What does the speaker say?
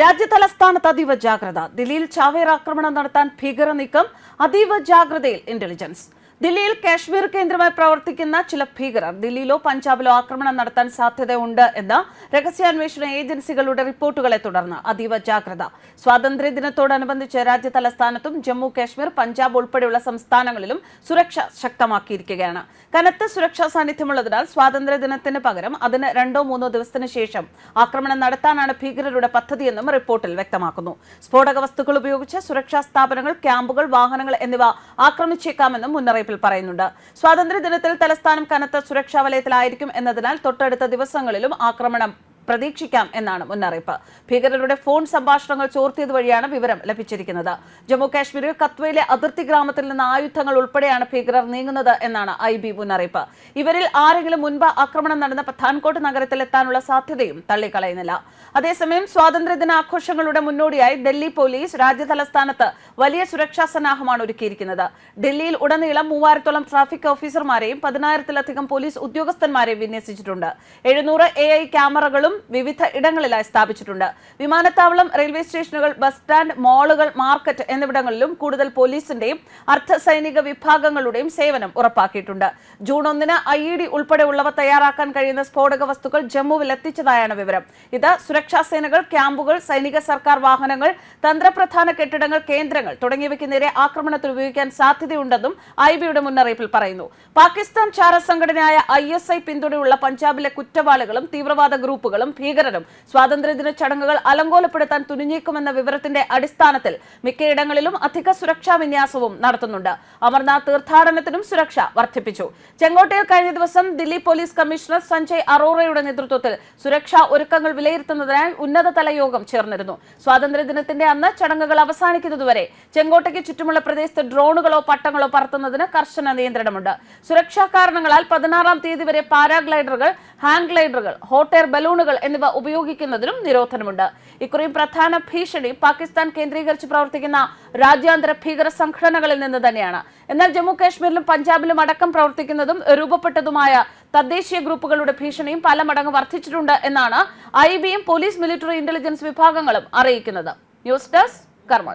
രാജ്യതലസ്ഥാനത്ത് അതീവ ജാഗ്രത. ദില്ലിയിൽ ചാവേർ ആക്രമണം നടത്താൻ ഭീകര നീക്കം അതീവ ജാഗ്രതയിൽ ഇന്റലിജൻസ് ദില്ലിയിൽ കാശ്മീർ കേന്ദ്രമായി പ്രവർത്തിക്കുന്ന ചില ഭീകരർ ദില്ലിയിലോ പഞ്ചാബിലോ ആക്രമണം നടത്താൻ സാധ്യതയുണ്ട് എന്ന രഹസ്യാന്വേഷണ ഏജൻസികളുടെ റിപ്പോർട്ടുകളെ തുടർന്ന് അതീവ ജാഗ്രത. സ്വാതന്ത്ര്യ ദിനത്തോടനുബന്ധിച്ച് രാജ്യ തലസ്ഥാനത്തും ജമ്മു കാശ്മീർ പഞ്ചാബ് ഉൾപ്പെടെയുള്ള സംസ്ഥാനങ്ങളിലും സുരക്ഷ ശക്തമാക്കിയിരിക്കുകയാണ്. കനത്ത സുരക്ഷാ സാന്നിധ്യമുള്ളതിനാൽ സ്വാതന്ത്ര്യ ദിനത്തിന് പകരം അതിന് രണ്ടോ മൂന്നോ ദിവസത്തിന് ശേഷം ആക്രമണം നടത്താനാണ് ഭീകരരുടെ പദ്ധതിയെന്നും റിപ്പോർട്ടിൽ വ്യക്തമാക്കുന്നു. സ്ഫോടക വസ്തുക്കൾ ഉപയോഗിച്ച് സുരക്ഷാ സ്ഥാപനങ്ങൾ ക്യാമ്പുകൾ വാഹനങ്ങൾ എന്നിവ ആക്രമിച്ചേക്കാമെന്നും മുന്നറിയിപ്പിൽ പറയുന്നുണ്ട്. സ്വാതന്ത്ര്യ ദിനത്തിൽ തലസ്ഥാനം കനത്ത സുരക്ഷാ വലയത്തിലായിരിക്കും എന്നതിനാൽ തൊട്ടടുത്ത ദിവസങ്ങളിലും ആക്രമണം പ്രതീക്ഷിക്കാം എന്നാണ് മുന്നറിയിപ്പ്. ഭീകരരുടെ ഫോൺ സംഭാഷണങ്ങൾ ചോർത്തിയത് വഴിയാണ് വിവരം ലഭിച്ചിരിക്കുന്നത്. ജമ്മു കാശ്മീരിൽ കത്വയിലെ അതിർത്തി ഗ്രാമത്തിൽ നിന്ന് ആയുധങ്ങൾ ഉൾപ്പെടെയാണ് ഭീകരർ നീങ്ങുന്നത് എന്നാണ് ഐ ബി മുന്നറിയിപ്പ്. ഇവരിൽ ആരെങ്കിലും മുൻപ് ആക്രമണം നടന്ന പത്താൻകോട്ട് നഗരത്തിൽ എത്താനുള്ള സാധ്യതയും തള്ളിക്കളയുന്നില്ല. അതേസമയം സ്വാതന്ത്ര്യദിന ആഘോഷങ്ങളുടെ മുന്നോടിയായി ഡൽഹി പോലീസ് രാജ്യതലസ്ഥാനത്ത് വലിയ സുരക്ഷാ സന്നാഹമാണ് ഒരുക്കിയിരിക്കുന്നത്. ഡൽഹിയിൽ ഉടനീളം മൂവായിരത്തോളം ട്രാഫിക് ഓഫീസർമാരെയും പതിനായിരത്തിലധികം പോലീസ് ഉദ്യോഗസ്ഥന്മാരെയും വിന്യസിച്ചിട്ടുണ്ട്. എഴുന്നൂറ് എ ഐ ക്യാമറകളും വിവിധ ഇടങ്ങളിലായി സ്ഥാപിച്ചിട്ടുണ്ട്. വിമാനത്താവളം റെയിൽവേ സ്റ്റേഷനുകൾ ബസ് സ്റ്റാൻഡ് മാളുകൾ മാർക്കറ്റ് എന്നിവിടങ്ങളിലും കൂടുതൽ പോലീസിന്റെയും അർദ്ധസൈനിക വിഭാഗങ്ങളുടെയും സേവനം ഉറപ്പാക്കിയിട്ടുണ്ട്. ജൂൺ ഒന്നിന് ഐ ഇ ഡി ഉൾപ്പെടെയുള്ളവ തയ്യാറാക്കാൻ കഴിയുന്ന സ്ഫോടക വസ്തുക്കൾ ജമ്മുവിൽ എത്തിച്ചതായാണ് വിവരം. ഇത് സുരക്ഷാ സേനകൾ ക്യാമ്പുകൾ സൈനിക സർക്കാർ വാഹനങ്ങൾ തന്ത്രപ്രധാന കെട്ടിടങ്ങൾ കേന്ദ്രങ്ങൾ തുടങ്ങിയവയ്ക്ക് നേരെ ആക്രമണത്തിൽ ഉപയോഗിക്കാൻ സാധ്യതയുണ്ടെന്നും ഐ ബിയുടെ മുന്നറിയിപ്പിൽ പറയുന്നു. പാകിസ്ഥാൻ ചാര സംഘടനയായ ഐ എസ് ഐ പിന്തുണയുള്ള പഞ്ചാബിലെ കുറ്റവാളികളും തീവ്രവാദ ഗ്രൂപ്പുകളും ഭീകരരും സ്വാതന്ത്ര്യദിന ചടങ്ങുകൾ അലങ്കോലപ്പെടുത്താൻ തുനിഞ്ഞേക്കുമെന്ന വിവരത്തിന്റെ അടിസ്ഥാനത്തിൽ മിക്കയിടങ്ങളിലും അധിക സുരക്ഷാ വിന്യാസവും നടത്തുന്നുണ്ട്. അമർനാഥ് തീർത്ഥാടനത്തിനും സുരക്ഷ വർദ്ധിപ്പിച്ചു. ചെങ്കോട്ടയിൽ കഴിഞ്ഞ ദിവസം ദില്ലി പോലീസ് കമ്മീഷണർ സഞ്ജയ് അറോറയുടെ നേതൃത്വത്തിൽ സുരക്ഷാ ഒരുക്കങ്ങൾ വിലയിരുത്തുന്നതിനായി ഉന്നതതല യോഗം ചേർന്നിരുന്നു. സ്വാതന്ത്ര്യദിനത്തിന്റെ അന്ന് ചടങ്ങുകൾ അവസാനിക്കുന്നതുവരെ ചെങ്കോട്ടയ്ക്ക് ചുറ്റുമുള്ള പ്രദേശത്ത് ഡ്രോണുകളോ പട്ടങ്ങളോ പറത്തുന്നതിന് കർശന നിയന്ത്രണമുണ്ട്. സുരക്ഷാ കാരണങ്ങളാൽ പതിനാറാം തീയതി വരെ പാരാഗ്ലൈഡറുകൾ ഹാങ് ഗ്ലൈഡറുകൾ ഹോട്ട് എയർ ബലൂണുകൾ എന്നിവ ഉപയോഗിക്കുന്നതിനും നിരോധനമുണ്ട്. ഇക്കുറിയും പ്രധാന ഭീഷണി പാകിസ്ഥാൻ കേന്ദ്രീകരിച്ച് പ്രവർത്തിക്കുന്ന രാജ്യാന്തര ഭീകര സംഘടനകളിൽ നിന്ന് തന്നെയാണ്. എന്നാൽ ജമ്മു കാശ്മീരിലും പഞ്ചാബിലും അടക്കം പ്രവർത്തിക്കുന്നതും രൂപപ്പെട്ടതുമായ തദ്ദേശീയ ഗ്രൂപ്പുകളുടെ ഭീഷണിയും പല മടങ്ങ് വർദ്ധിച്ചിട്ടുണ്ട് എന്നാണ് ഐ ബിയും പോലീസ് മിലിറ്ററി ഇന്റലിജൻസ് വിഭാഗങ്ങളും അറിയിക്കുന്നത്. ന്യൂസ് ഡെസ്ക് കർമ്മ